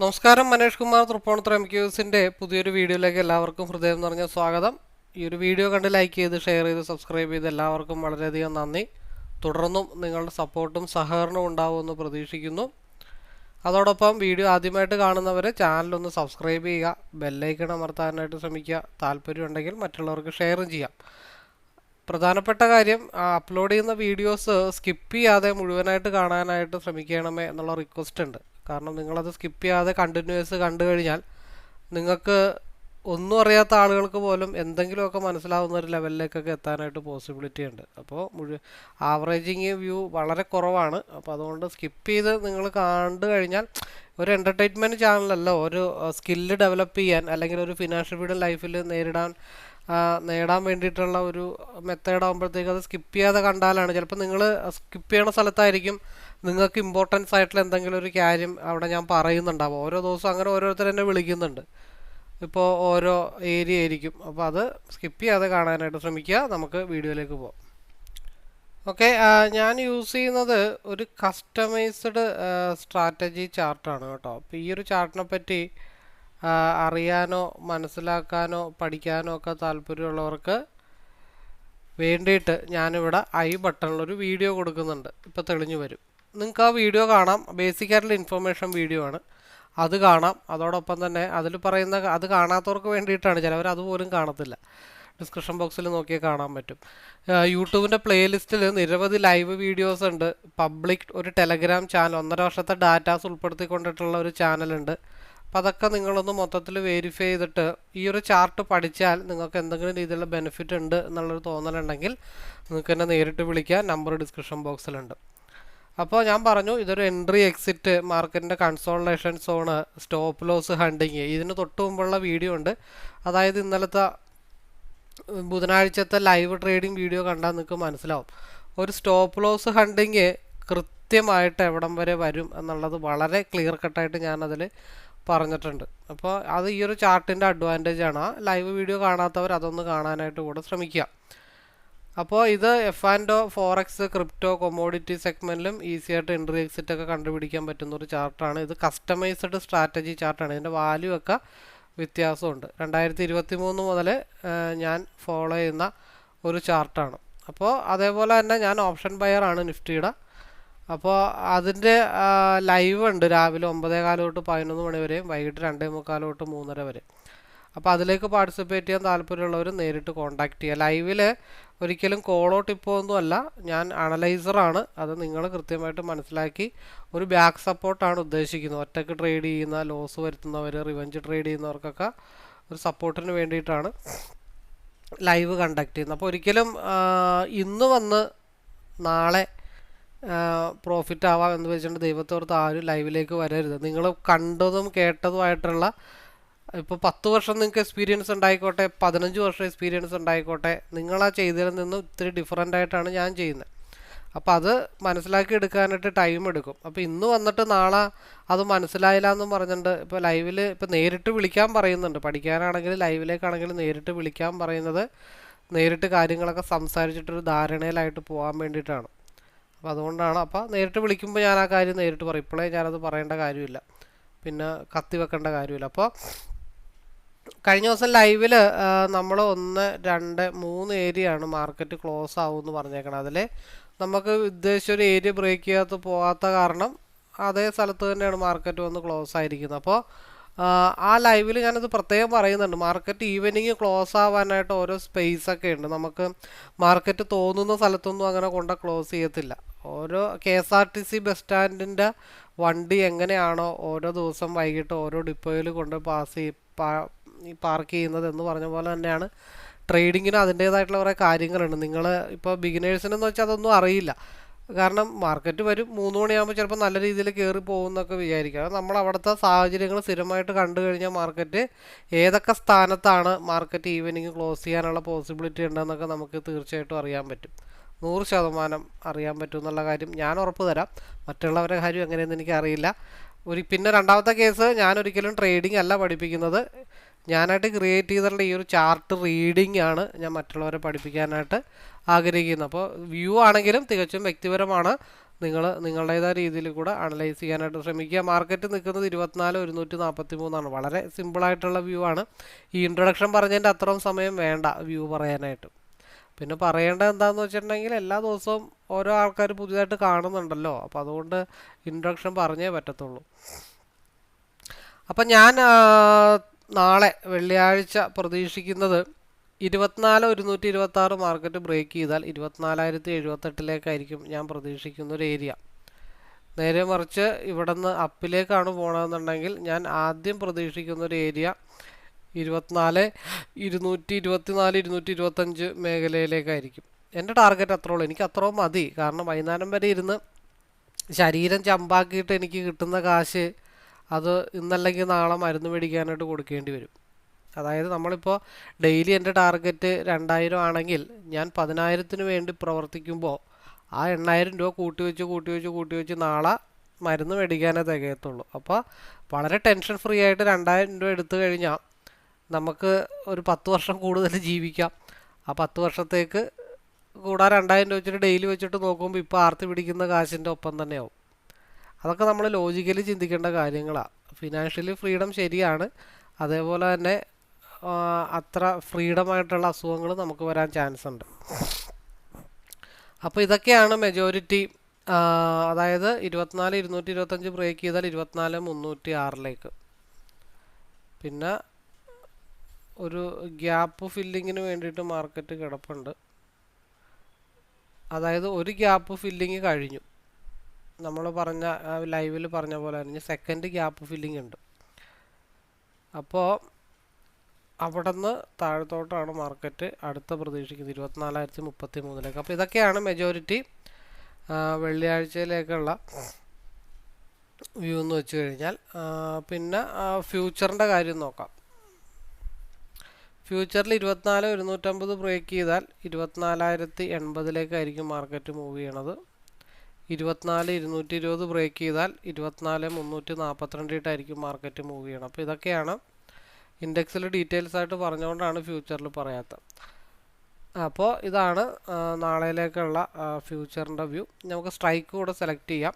നമസ്കാരം മനേഷ് കുമാർ തൃപ്പൂണിത്തുറ എം പുതിയൊരു വീഡിയോയിലേക്ക് എല്ലാവർക്കും ഹൃദയം നിറഞ്ഞ സ്വാഗതം. ഈ ഒരു വീഡിയോ കണ്ട് ലൈക്ക് ചെയ്ത് ഷെയർ ചെയ്ത് സബ്സ്ക്രൈബ് ചെയ്ത് എല്ലാവർക്കും വളരെയധികം നന്ദി. തുടർന്നും നിങ്ങളുടെ സപ്പോർട്ടും സഹകരണവും ഉണ്ടാവുമെന്ന് പ്രതീക്ഷിക്കുന്നു. അതോടൊപ്പം വീഡിയോ ആദ്യമായിട്ട് കാണുന്നവർ ചാനലൊന്ന് സബ്സ്ക്രൈബ് ചെയ്യുക ബെല്ലൈക്കൺ അമർത്താനായിട്ട് ശ്രമിക്കുക താല്പര്യമുണ്ടെങ്കിൽ മറ്റുള്ളവർക്ക് ഷെയറും ചെയ്യാം. പ്രധാനപ്പെട്ട കാര്യം അപ്ലോഡ് ചെയ്യുന്ന വീഡിയോസ് സ്കിപ്പ് ചെയ്യാതെ മുഴുവനായിട്ട് കാണാനായിട്ട് ശ്രമിക്കണമേ എന്നുള്ള റിക്വസ്റ്റ് ഉണ്ട്. കാരണം നിങ്ങളത് സ്കിപ്പ് ചെയ്യാതെ കണ്ടിന്യൂസ് കണ്ടു കഴിഞ്ഞാൽ നിങ്ങൾക്ക് ഒന്നും അറിയാത്ത ആളുകൾക്ക് പോലും എന്തെങ്കിലുമൊക്കെ മനസ്സിലാവുന്ന ഒരു ലെവലിലേക്കൊക്കെ എത്താനായിട്ട് പോസിബിലിറ്റി ഉണ്ട്. അപ്പോൾ മുഴുവൻ ആവറേജിങ് വ്യൂ വളരെ കുറവാണ്. അപ്പോൾ അതുകൊണ്ട് സ്കിപ്പ് ചെയ്ത് നിങ്ങൾ കണ്ടു കഴിഞ്ഞാൽ ഒരു എന്റർടൈൻമെന്റ് ചാനലല്ല ഒരു സ്കില്ല് ഡെവലപ്പ് ചെയ്യാൻ അല്ലെങ്കിൽ ഒരു ഫിനാൻഷ്യൽ ഫ്രീഡം ലൈഫിൽ നേരിടാൻ നേടാൻ വേണ്ടിയിട്ടുള്ള ഒരു മെത്തേഡ് ആകുമ്പോഴത്തേക്ക് അത് സ്കിപ്പ് ചെയ്യാതെ കണ്ടാലാണ് ചിലപ്പോൾ നിങ്ങൾ സ്കിപ്പ് ചെയ്യണ സ്ഥലത്തായിരിക്കും നിങ്ങൾക്ക് ഇമ്പോർട്ടൻസ് ആയിട്ടുള്ള എന്തെങ്കിലും ഒരു കാര്യം അവിടെ ഞാൻ പറയുന്നുണ്ടാവും. ഓരോ ദിവസവും അങ്ങനെ ഓരോരുത്തർ എന്നെ വിളിക്കുന്നുണ്ട്. ഇപ്പോൾ ഓരോ ഏരിയ ആയിരിക്കും. അപ്പോൾ അത് സ്കിപ്പ് ചെയ്യാതെ കാണാനായിട്ട് ശ്രമിക്കുക. നമുക്ക് വീഡിയോയിലേക്ക് പോകാം ഓക്കെ ഞാൻ യൂസ് ചെയ്യുന്നത് ഒരു കസ്റ്റമൈസ്ഡ് സ്ട്രാറ്റജി ചാർട്ടാണ് കേട്ടോ. അപ്പോൾ ഈ ഒരു ചാർട്ടിനെ പറ്റി അറിയാനോ മനസ്സിലാക്കാനോ പഠിക്കാനോ ഒക്കെ താല്പര്യമുള്ളവർക്ക് വേണ്ടിയിട്ട് ഞാനിവിടെ ഐ ബട്ടണിലൊരു വീഡിയോ കൊടുക്കുന്നുണ്ട്. ഇപ്പോൾ തെളിഞ്ഞു വരും. നിങ്ങൾക്ക് ആ വീഡിയോ കാണാം. ബേസിക് ആയിട്ടുള്ള ഇൻഫർമേഷൻ വീഡിയോ ആണ്. അത് കാണാം. അതോടൊപ്പം തന്നെ അതിൽ പറയുന്ന അത് കാണാത്തവർക്ക് വേണ്ടിയിട്ടാണ്. ചിലവർ അതുപോലും കാണത്തില്ല. ഡിസ്ക്രിപ്ഷൻ ബോക്സിൽ നോക്കിയാൽ കാണാൻ പറ്റും. യൂട്യൂബിന്റെ പ്ലേലിസ്റ്റിൽ നിരവധി ലൈവ് വീഡിയോസ് ഉണ്ട്. പബ്ലിക് ഒരു ടെലഗ്രാം ചാനൽ ഒന്നര വർഷത്തെ ഡാറ്റാസ് ഉൾപ്പെടുത്തിക്കൊണ്ടിട്ടുള്ള ഒരു ചാനലുണ്ട് അപ്പോൾ അതൊക്കെ നിങ്ങളൊന്ന് മൊത്തത്തിൽ വെരിഫൈ ചെയ്തിട്ട് ഈ ഒരു ചാർട്ട് പഠിച്ചാൽ നിങ്ങൾക്ക് എന്തെങ്കിലും രീതിയിലുള്ള ബെനിഫിറ്റ് ഉണ്ട് എന്നുള്ളൊരു തോന്നലുണ്ടെങ്കിൽ നിങ്ങൾക്ക് എന്നെ നേരിട്ട് വിളിക്കാം. നമ്പർ ഡിസ്ക്രിപ്ഷൻ ബോക്സിലുണ്ട് അപ്പോൾ ഞാൻ പറഞ്ഞു ഇതൊരു എൻട്രി എക്സിറ്റ് മാർക്കറ്റിന്റെ consolation zone stop loss hunting ഇതിന് തൊട്ട് മുമ്പുള്ള വീഡിയോ ഉണ്ട്. അതായത് ഇന്നലത്തെ ബുധനാഴ്ചത്തെ ലൈവ് ട്രേഡിംഗ് വീഡിയോ കണ്ടാൽ നിങ്ങൾക്ക് മനസ്സിലാവും. ഒരു സ്റ്റോപ്പ് ലോസ് ഹണ്ടിങ് കൃത്യമായിട്ട് എവിടം വരെ വരും എന്നുള്ളത് വളരെ ക്ലിയർ കട്ടായിട്ട് ഞാനതിൽ പറഞ്ഞിട്ടുണ്ട്. അപ്പോൾ അത് ഈ ഒരു ചാർട്ടിന്റെ ആണ്. ലൈവ് വീഡിയോ കാണാത്തവർ അതൊന്ന് കാണാനായിട്ട് കൂടെ ശ്രമിക്കുക. അപ്പോൾ ഇത് F and forex crypto commodity സെഗ്മെന്റിലും easy ആയിട്ട് എൻട്രി എക്സിറ്റ് ഒക്കെ കണ്ടുപിടിക്കാൻ പറ്റുന്ന ഒരു ചാർട്ടാണ് ഇത് കസ്റ്റമൈസ്ഡ് സ്ട്രാറ്റജി ചാർട്ടാണ് ഇതിന്റെ വാല്യൂ ഒക്കെ വ്യത്യാസമുണ്ട്. രണ്ടായിരത്തി ഇരുപത്തി മൂന്ന് മുതൽ ഞാൻ ഫോളോ ചെയ്യുന്ന ഒരു ചാർട്ടാണ് അപ്പോൾ അതേപോലെ തന്നെ ഞാൻ ഓപ്ഷൻ ബയർ ആണ് നിഫ്റ്റിയുടെ. അപ്പോൾ അതിന്റെ ലൈവ് ഉണ്ട് രാവിലെ ഒമ്പതേ കാലം തൊട്ട് പതിനൊന്ന് മണി വരെയും വൈകിട്ട് രണ്ടേ മുക്കാൽ തൊട്ട് മൂന്നര വരെ അപ്പോൾ അതിലേക്ക് പാർട്ടിസിപ്പേറ്റ് ചെയ്യാൻ താല്പര്യമുള്ളവർ നേരിട്ട് കോൺടാക്ട് ചെയ്യുക. ലൈവിൽ ഒരിക്കലും കോളോ ടിപ്പോ ഒന്നുമല്ല ഞാൻ അനലൈസറാണ് അത് നിങ്ങൾ കൃത്യമായിട്ട് മനസ്സിലാക്കി ഒരു ബാക്ക് സപ്പോർട്ടാണ് ഉദ്ദേശിക്കുന്നത്. ഒറ്റയ്ക്ക് ട്രേഡ് ചെയ്യുന്ന ലോസ് വരുത്തുന്നവർ റിവഞ്ച് ട്രേഡ് ചെയ്യുന്നവർക്കൊക്കെ ഒരു സപ്പോർട്ടിന് വേണ്ടിയിട്ടാണ് ലൈവ് കണ്ടക്ട് ചെയ്യുന്നത്. അപ്പോൾ ഒരിക്കലും ഇന്ന് വന്ന് നാളെ പ്രോഫിറ്റ് ആവാം എന്ന് വെച്ചിട്ട് ദൈവത്തോർത്ത് ആരും ലൈവിലേക്ക് വരരുത്. നിങ്ങൾ കണ്ടതും കേട്ടതുമായിട്ടുള്ള ഇപ്പോൾ പത്ത് വർഷം നിങ്ങൾക്ക് എക്സ്പീരിയൻസ് ഉണ്ടായിക്കോട്ടെ പതിനഞ്ച് വർഷം എക്സ്പീരിയൻസ് ഉണ്ടായിക്കോട്ടെ ആ ചെയ്തതിൽ നിന്ന് ഇത്തിരി ഡിഫറെന്റ് ആയിട്ടാണ് ഞാൻ ചെയ്യുന്നത് അപ്പോൾ അത് മനസ്സിലാക്കി എടുക്കാനായിട്ട് ടൈം എടുക്കും. അപ്പോൾ ഇന്ന് വന്നിട്ട് നാളെ അത് മനസ്സിലായില്ല എന്നും പറഞ്ഞിട്ട് ഇപ്പോൾ ലൈവിൽ ഇപ്പോൾ നേരിട്ട് വിളിക്കാൻ പറയുന്നുണ്ട്. പഠിക്കാനാണെങ്കിൽ ലൈവിലേക്കാണെങ്കിൽ നേരിട്ട് വിളിക്കാൻ പറയുന്നത് നേരിട്ട് കാര്യങ്ങളൊക്കെ സംസാരിച്ചിട്ടൊരു ധാരണയിലായിട്ട് പോകാൻ വേണ്ടിയിട്ടാണ്. അപ്പോൾ അതുകൊണ്ടാണ് അപ്പോൾ നേരിട്ട് വിളിക്കുമ്പോൾ ഞാൻ ആ കാര്യം നേരിട്ട് പറയും. ഇപ്പോഴേ ഞാനത് പറയേണ്ട കാര്യമില്ല. പിന്നെ കത്തി വെക്കേണ്ട കാര്യമില്ല. അപ്പോൾ കഴിഞ്ഞ ദിവസം ലൈവിൽ നമ്മൾ ഒന്ന് രണ്ട് മൂന്ന് ഏരിയ ആണ് മാർക്കറ്റ് ക്ലോസ് ആവും എന്ന് പറഞ്ഞേക്കണം. അതിൽ നമുക്ക് ഉദ്ദേശിച്ച ഒരു ഏരിയ ബ്രേക്ക് ചെയ്യാത്ത പോകാത്ത കാരണം അതേ സ്ഥലത്ത് തന്നെയാണ് മാർക്കറ്റ് വന്ന് ക്ലോസ് ആയിരിക്കുന്നത്. അപ്പോൾ ആ ലൈവിൽ ഞാനത് പ്രത്യേകം പറയുന്നുണ്ട്. മാർക്കറ്റ് ഈവനിങ് ക്ലോസ് ആവാനായിട്ട് ഓരോ സ്പേസ് ഒക്കെ ഉണ്ട്. നമുക്ക് മാർക്കറ്റ് തോന്നുന്ന സ്ഥലത്തൊന്നും അങ്ങനെ കൊണ്ട് ക്ലോസ് ചെയ്യത്തില്ല. ഓരോ K S R T C bus സ്റ്റാൻഡിന്റെ വണ്ടി എങ്ങനെയാണോ ഓരോ ദിവസം വൈകിട്ട് ഓരോ ഡിപ്പോയിൽ കൊണ്ട് പാസ് ചെയ്യും ഈ പാർക്ക് ചെയ്യുന്നത് എന്ന് പറഞ്ഞ പോലെ തന്നെയാണ്. ട്രേഡിങ്ങിന് അതിന്റേതായിട്ടുള്ള കുറേ കാര്യങ്ങളുണ്ട്. നിങ്ങൾ ഇപ്പോൾ ബിഗിനേഴ്സിനെന്ന് വെച്ചാൽ അതൊന്നും അറിയില്ല. കാരണം മാർക്കറ്റ് വരും മൂന്ന് മണിയാകുമ്പോൾ ചിലപ്പോൾ നല്ല രീതിയിൽ കയറി പോകുമെന്നൊക്കെ വിചാരിക്കുക നമ്മൾ അവിടുത്തെ സാഹചര്യങ്ങൾ സ്ഥിരമായിട്ട് കണ്ടു കഴിഞ്ഞാൽ മാർക്കറ്റ് ഏതൊക്കെ സ്ഥാനത്താണ് മാർക്കറ്റ് ഈവനിങ് ക്ലോസ് ചെയ്യാനുള്ള പോസിബിലിറ്റി ഉണ്ടെന്നൊക്കെ നമുക്ക് തീർച്ചയായിട്ടും അറിയാൻ പറ്റും. നൂറ് ശതമാനം അറിയാൻ പറ്റും എന്നുള്ള കാര്യം ഞാൻ ഉറപ്പ് തരാം. മറ്റുള്ളവരുടെ കാര്യം എങ്ങനെയെന്ന് എനിക്ക് അറിയില്ല ഒരു പിന്നെ രണ്ടാമത്തെ കേസ് ഞാൻ ഒരിക്കലും ട്രേഡിംഗ് അല്ല പഠിപ്പിക്കുന്നത്. ഞാനായിട്ട് ക്രിയേറ്റ് ചെയ്തിട്ടുള്ള ഈ ഒരു ചാർട്ട് റീഡിംഗ് ആണ് ഞാൻ മറ്റുള്ളവരെ പഠിപ്പിക്കാനായിട്ട് ആഗ്രഹിക്കുന്നത്. അപ്പോൾ വ്യൂ ആണെങ്കിലും തികച്ചും വ്യക്തിപരമാണ്. നിങ്ങൾ നിങ്ങളുടേതായ രീതിയിൽ കൂടെ അനലൈസ് ചെയ്യാനായിട്ട് ശ്രമിക്കുക. മാർക്കറ്റ് നിൽക്കുന്നത് ഇരുപത്തിനാല് ഒരുന്നൂറ്റി നാൽപ്പത്തി മൂന്നാണ് വളരെ സിമ്പിളായിട്ടുള്ള വ്യൂ ആണ്. ഈ ഇൻട്രൊഡക്ഷൻ പറഞ്ഞതിന്റെ അത്രയും സമയം വേണ്ട വ്യൂ പറയാനായിട്ട്. പിന്നെ പറയേണ്ടത് എന്താണെന്ന് വെച്ചിട്ടുണ്ടെങ്കിൽ എല്ലാ ദിവസവും ഓരോ ആൾക്കാർ പുതിയതായിട്ട് കാണുന്നുണ്ടല്ലോ. അപ്പോൾ അതുകൊണ്ട് ഇൻട്രൊഡക്ഷൻ പറഞ്ഞേ പറ്റത്തുള്ളൂ. അപ്പം ഞാൻ നാളെ വെള്ളിയാഴ്ച പ്രതീക്ഷിക്കുന്നത് ഇരുപത്തിനാല് ഒരുന്നൂറ്റി ഇരുപത്തി ആറ് മാർക്കറ്റ് ബ്രേക്ക് ചെയ്താൽ ഇരുപത്തിനാലായിരത്തി എഴുപത്തെട്ടിലേക്കായിരിക്കും ഞാൻ പ്രതീക്ഷിക്കുന്ന ഒരു ഏരിയ. നേരെ മറിച്ച് ഇവിടെ നിന്ന് അപ്പിലേക്കാണ് പോകണമെന്നുണ്ടെങ്കിൽ ഞാൻ ആദ്യം പ്രതീക്ഷിക്കുന്ന ഒരു ഏരിയ ഇരുപത്തിനാല് ഇരുന്നൂറ്റി ഇരുപത്തിനാല് ഇരുന്നൂറ്റി ഇരുപത്തഞ്ച് മേഖലയിലേക്കായിരിക്കും. എന്റെ ടാർഗറ്റ് അത്രേ ഉള്ളൂ. എനിക്ക് അത്രയും മതി. കാരണം വൈകുന്നേരം വരെ ഇരുന്ന് ശരീരം ചമ്പാക്കിയിട്ട് എനിക്ക് കിട്ടുന്ന കാശ് അത് ഇന്നല്ലെങ്കിൽ നാളെ മരുന്ന് മേടിക്കാനായിട്ട് കൊടുക്കേണ്ടി വരും. അതായത് നമ്മളിപ്പോൾ ഡെയിലി എന്റെ ടാർഗറ്റ് രണ്ടായിരം ആണെങ്കിൽ ഞാൻ പതിനായിരത്തിന് വേണ്ടി പ്രവർത്തിക്കുമ്പോൾ ആ എണ്ണായിരം രൂപ കൂട്ടി വെച്ച് കൂട്ടി വെച്ച് കൂട്ടി വെച്ച് നാളെ മരുന്ന് മേടിക്കാനേ തികയത്തുള്ളൂ. അപ്പോൾ വളരെ ടെൻഷൻ ഫ്രീ ആയിട്ട് രണ്ടായിരം രൂപ എടുത്തു കഴിഞ്ഞാൽ നമുക്ക് ഒരു പത്ത് വർഷം കൂടുതൽ ജീവിക്കാം. ആ പത്ത് വർഷത്തേക്ക് കൂടാ രണ്ടായിരം രൂപ വെച്ചിട്ട് ഡെയിലി വെച്ചിട്ട് നോക്കുമ്പോൾ ഇപ്പോൾ ആർത്തി പിടിക്കുന്ന കാശിന്റെ ഒപ്പം തന്നെയാവും. അതൊക്കെ നമ്മൾ ലോജിക്കലി ചിന്തിക്കേണ്ട കാര്യങ്ങളാണ് ഫിനാൻഷ്യലി ഫ്രീഡം ശരിയാണ്. അതേപോലെ തന്നെ അത്ര ഫ്രീഡം ആയിട്ടുള്ള അസുഖങ്ങൾ നമുക്ക് വരാൻ ചാൻസ് ഉണ്ട്. അപ്പോൾ ഇതൊക്കെയാണ് മെജോറിറ്റി അതായത് ഇരുപത്തിനാല് ഇരുന്നൂറ്റി ഇരുപത്തഞ്ച് ബ്രേക്ക് ചെയ്താൽ ഇരുപത്തിനാല് മുന്നൂറ്റി ആറിലേക്ക്. പിന്നെ ഒരു ഗ്യാപ്പ് ഫില്ലിങ്ങിന് വേണ്ടിയിട്ട് മാർക്കറ്റ് കിടപ്പുണ്ട്. അതായത് ഒരു ഗ്യാപ്പ് ഫില്ലിങ് കഴിഞ്ഞു. നമ്മൾ പറഞ്ഞ ലൈവിൽ പറഞ്ഞ പോലെ തന്നെ സെക്കൻഡ് ഗ്യാപ്പ് ഫില്ലിംഗ് ഉണ്ട്. അപ്പോൾ അവിടെ നിന്ന് താഴത്തോട്ടാണ് മാർക്കറ്റ് അടുത്ത പ്രതീക്ഷിക്കുന്നത് ഇരുപത്തിനാലായിരത്തി മുപ്പത്തി മൂന്നിലേക്ക് അപ്പോൾ ഇതൊക്കെയാണ് മെജോറിറ്റി വെള്ളിയാഴ്ചയിലേക്കുള്ള വ്യൂ എന്ന് വെച്ച് കഴിഞ്ഞാൽ. പിന്നെ ഫ്യൂച്ചറിന്റെ കാര്യം നോക്കാം. ഫ്യൂച്ചറിൽ ഇരുപത്തിനാല് ഒരുന്നൂറ്റമ്പത് ബ്രേക്ക് ചെയ്താൽ ഇരുപത്തിനാലായിരത്തി എൺപതിലേക്കായിരിക്കും മാർക്കറ്റ് മൂവ് ചെയ്യണത്. ഇരുപത്തിനാല് ഇരുന്നൂറ്റി ഇരുപത് ബ്രേക്ക് ചെയ്താൽ ഇരുപത്തിനാല് മുന്നൂറ്റി നാൽപ്പത്തിരണ്ടിട്ടായിരിക്കും മാർക്കറ്റ് മൂവ് ചെയ്യണം. അപ്പോൾ ഇതൊക്കെയാണ് ഇൻഡെക്സിൽ ഡീറ്റെയിൽസ് ആയിട്ട് പറഞ്ഞുകൊണ്ടാണ് ഫ്യൂച്ചറിൽ പറയാത്തത്. അപ്പോൾ ഇതാണ് നാളെയിലേക്കുള്ള ഫ്യൂച്ചറിന്റെ വ്യൂ നമുക്ക് സ്ട്രൈക്ക് കൂടെ സെലക്ട് ചെയ്യാം.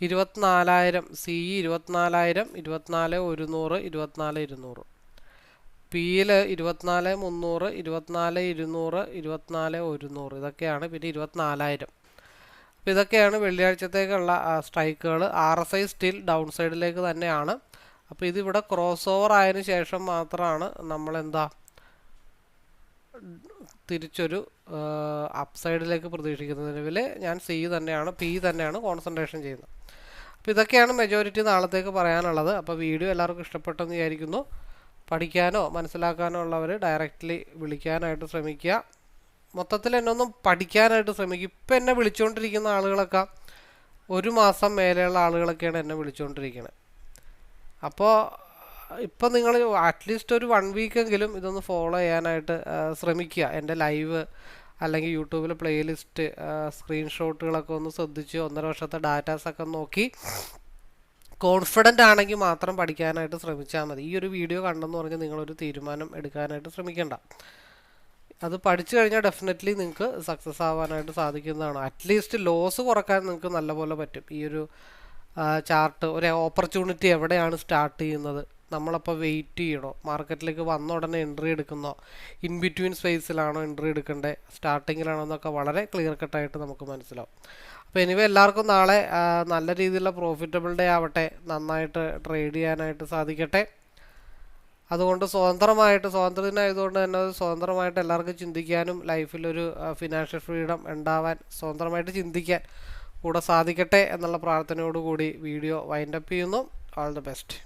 ഇരുപത്തിനാലായിരം സി ഇ ഇരുപത്തിനാലായിരം ഇരുപത്തിനാല് ഒരുന്നൂറ് ഇരുപത്തിനാല് ഇരുന്നൂറ്. പിയിൽ ഇരുപത്തിനാല് മുന്നൂറ് ഇരുപത്തിനാല് ഇരുന്നൂറ് ഇരുപത്തിനാല് ഒരുന്നൂറ്. ഇതൊക്കെയാണ് പിന്നെ ഇരുപത്തിനാലായിരം. അപ്പോൾ ഇതൊക്കെയാണ് വെള്ളിയാഴ്ചത്തേക്കുള്ള സ്ട്രൈക്കുകൾ R S I still down സൈഡിലേക്ക് തന്നെയാണ്. അപ്പോൾ ഇതിവിടെ ക്രോസ് ഓവർ ആയതിനു ശേഷം മാത്രമാണ് നമ്മളെന്താ തിരിച്ചൊരു അപ്പ് സൈഡിലേക്ക് പ്രതീക്ഷിക്കുന്നത്. നിലവിൽ ഞാൻ സി തന്നെയാണ് പി തന്നെയാണ് കോൺസെൻട്രേഷൻ ചെയ്യുന്നത്. അപ്പോൾ ഇതൊക്കെയാണ് മെജോറിറ്റി നാളത്തേക്ക് പറയാനുള്ളത്. അപ്പോൾ വീഡിയോ എല്ലാവർക്കും ഇഷ്ടപ്പെട്ടെന്ന് വിചാരിക്കുന്നു. പഠിക്കാനോ മനസ്സിലാക്കാനോ ഉള്ളവർ ഡയറക്റ്റ്ലി വിളിക്കാനായിട്ട് ശ്രമിക്കുക. മൊത്തത്തിൽ എന്നെ ഒന്നും പഠിക്കാനായിട്ട് ശ്രമിക്കും. ഇപ്പം എന്നെ വിളിച്ചുകൊണ്ടിരിക്കുന്ന ആളുകളൊക്കെ ഒരു മാസം മേലെയുള്ള ആളുകളൊക്കെയാണ് എന്നെ വിളിച്ചുകൊണ്ടിരിക്കുന്നത് അപ്പോൾ ഇപ്പം നിങ്ങൾ അറ്റ്ലീസ്റ്റ് ഒരു വൺ വീക്കെങ്കിലും ഇതൊന്ന് ഫോളോ ചെയ്യാനായിട്ട് ശ്രമിക്കുക. എന്റെ ലൈവ് അല്ലെങ്കിൽ യൂട്യൂബിലെ പ്ലേലിസ്റ്റ് സ്ക്രീൻഷോട്ടുകളൊക്കെ ഒന്ന് ശ്രദ്ധിച്ച് ഒന്നര വർഷത്തെ ഡാറ്റാസൊക്കെ നോക്കി കോൺഫിഡന്റ് ആണെങ്കിൽ മാത്രം പഠിക്കാനായിട്ട് ശ്രമിച്ചാൽ മതി. ഈ ഒരു വീഡിയോ കണ്ടെന്ന് പറഞ്ഞ് നിങ്ങളൊരു തീരുമാനം എടുക്കാനായിട്ട് ശ്രമിക്കേണ്ട. അത് പഠിച്ചു കഴിഞ്ഞാൽ ഡെഫിനറ്റ്ലി നിങ്ങൾക്ക് സക്സസ് ആവാനായിട്ട് സാധിക്കുന്നതാണ്. അറ്റ്ലീസ്റ്റ് ലോസ് കുറയ്ക്കാൻ നിങ്ങൾക്ക് നല്ലപോലെ പറ്റും. ഈ ഒരു ചാർട്ട് ഒരു ഓപ്പർച്യൂണിറ്റി എവിടെയാണ് സ്റ്റാർട്ട് ചെയ്യുന്നത്? നമ്മളപ്പോൾ വെയിറ്റ് ചെയ്യണോ? മാർക്കറ്റിലേക്ക് വന്ന ഉടനെ എൻട്രി എടുക്കുന്നോ? ഇൻ ബിറ്റ്വീൻ സ്പേസിലാണോ എൻട്രി എടുക്കേണ്ടത് സ്റ്റാർട്ടിങ്ങിലാണോ എന്നൊക്കെ വളരെ ക്ലിയർ കട്ടായിട്ട് നമുക്ക് മനസ്സിലാവും. അപ്പോൾ എനിവേ എല്ലാവർക്കും നാളെ നല്ല രീതിയിലുള്ള പ്രോഫിറ്റബിൾ ഡേ ആവട്ടെ. നന്നായിട്ട് ട്രേഡ് ചെയ്യാനായിട്ട് സാധിക്കട്ടെ. അതുകൊണ്ട് സ്വതന്ത്രമായിട്ട് സ്വാതന്ത്ര്യദിനമായതുകൊണ്ട് തന്നെ സ്വതന്ത്രമായിട്ട് എല്ലാവർക്കും ചിന്തിക്കാനും ലൈഫിലൊരു ഫിനാൻഷ്യൽ ഫ്രീഡം ഉണ്ടാവാൻ സ്വതന്ത്രമായിട്ട് ചിന്തിക്കാൻ കൂടെ സാധിക്കട്ടെ എന്നുള്ള പ്രാർത്ഥനയോടുകൂടി വീഡിയോ വൈൻഡപ്പ് ചെയ്യുന്നു. All the best